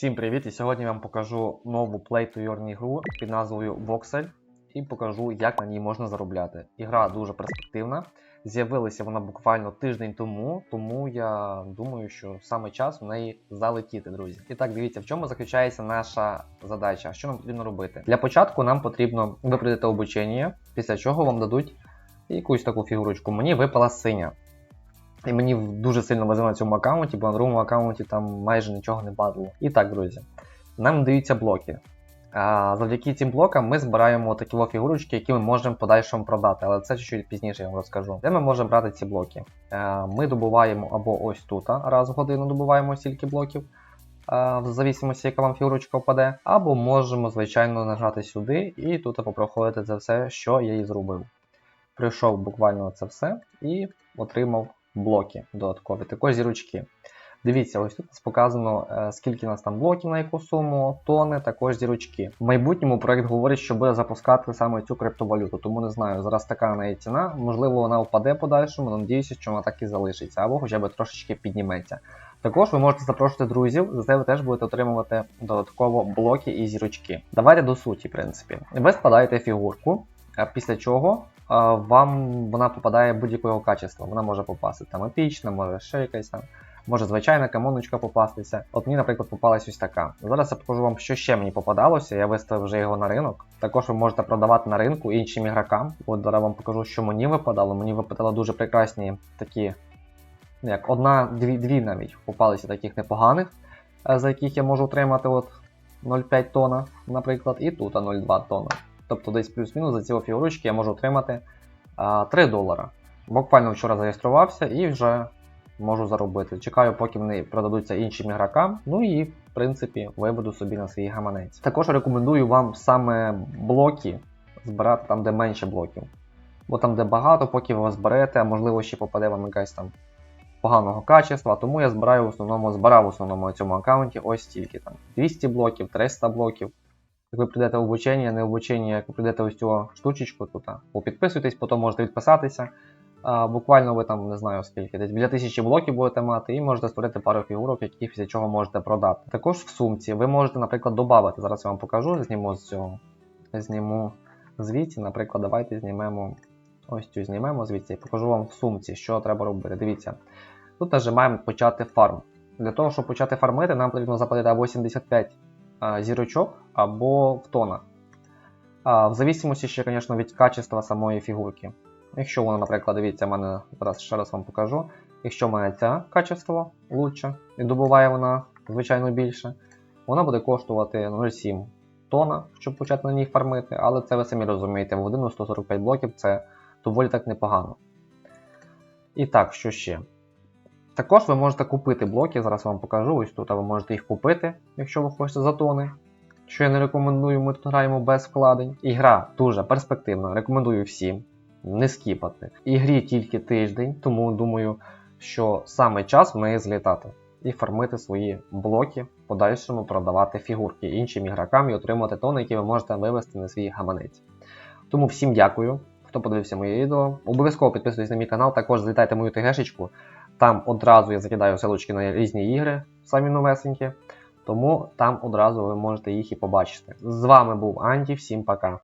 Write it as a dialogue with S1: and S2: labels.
S1: Всім привіт! І сьогодні я вам покажу нову Play to Earn ігру під назвою Voxel і покажу, як на ній можна заробляти. Ігра дуже перспективна. З'явилася вона буквально тиждень тому, тому я думаю, що саме час в неї залетіти, друзі. І так, дивіться, в чому заключається наша задача. Що нам потрібно робити? Для початку нам потрібно ви обучення, після чого вам дадуть якусь таку фігурочку. Мені випала синя. І мені дуже сильно везе на цьому аккаунті, бо на другому аккаунті там майже нічого не падало. І так, друзі, нам даються блоки. А завдяки цим блокам ми збираємо такі фігурочки, які ми можемо подальшому продати, але це чуть пізніше я вам розкажу. Де ми можемо брати ці блоки? Ми добуваємо або ось тут, раз в годину добуваємо стільки блоків, в зависимості, яка вам фігурочка впаде, або можемо, звичайно, нажати сюди і тут попроходити це все, що я і зробив. Прийшов буквально це все і отримав блоки додаткові, також зірочки. Дивіться, ось тут нас показано, е, скільки у нас там блоків на яку суму, тони, також зірочки. В майбутньому проект говорить, що буде запускати саме цю криптовалюту, тому не знаю, зараз така в неї ціна. Можливо, вона впаде подальшому, але надіюся, що вона так і залишиться, або хоча б трошечки підніметься. Також ви можете запрошувати друзів, за це ви теж будете отримувати додатково блоки і зірочки. Давайте до суті, в принципі. Ви складаєте фігурку, після чого вам вона попадає будь-якого качества. Вона може попасти там епічна, може ще якась там, може звичайна камоночка попастися. От мені, наприклад, попалась ось така. Зараз я покажу вам, що ще мені попадалося. Я виставив вже його на ринок. Також ви можете продавати на ринку іншим ігрокам. От зараз вам покажу, що мені випадало. Мені випадало дуже прекрасні такі, ну як одна, дві, навіть попалися таких непоганих, е, за яких я можу отримати от 0,5 тона, наприклад, і тут 0,2 тона. Тобто десь плюс-мінус за ці фігурочки я можу отримати а, 3 долара. Буквально вчора зареєструвався і вже можу заробити. Чекаю, поки вони продадуться іншим ігрокам. Ну і в принципі виведу собі на свій гаманець. Також рекомендую вам саме блоки збирати там, де менше блоків. Бо там, де багато, поки ви зберете, а можливо ще попаде вам якась там поганого качества, тому я збираю в основному, збирав в основному на цьому аккаунті ось стільки там 200 блоків, 300 блоків. Як ви прийдете в обучення, не обучення, як ви прийдете ось цю штучечку тут, підписуйтесь, потім можете відписатися. А, буквально ви там не знаю скільки, десь біля тисячі блоків будете мати, і можете створити пару фігурок, які після чого можете продати. Також в сумці ви можете, наприклад, додати. Зараз я вам покажу, зніму з цього. Зніму звідси, наприклад, давайте знімемо ось цю знімемо звідси і покажу вам в сумці, що треба робити. Дивіться. Тут нажимаємо почати фарм. Для того, щоб почати фармити, нам потрібно заплатити 85 а, зірочок або в. В зависимості ще, звісно, від качества самої фігурки. Якщо вона, наприклад, дивіться, в мене зараз ще раз вам покажу. Якщо в мене це качество лучше і добуває вона, звичайно, більше, вона буде коштувати 0,7 тона, щоб почати на ній фармити, але це ви самі розумієте, в годину 145 блоків це доволі так непогано. І так, що ще? Також ви можете купити блоки, зараз вам покажу, ось тут ви можете їх купити, якщо ви хочете за тони. Що я не рекомендую, ми тут граємо без вкладень. Ігра дуже перспективна, рекомендую всім не скіпати. Ігрі тільки тиждень, тому думаю, що саме час неї злітати і фармити свої блоки, в подальшому продавати фігурки іншим ігрокам і отримати тони, які ви можете вивести на свій гаманець. Тому всім дякую, хто подивився моє відео. Обов'язково підписуйтесь на мій канал, також злітайте мою ТГшечку. Там одразу я закидаю ссылочки на різні ігри, самі новесенькі. Тому там одразу ви можете їх і побачити. З вами був Анді, всім пока.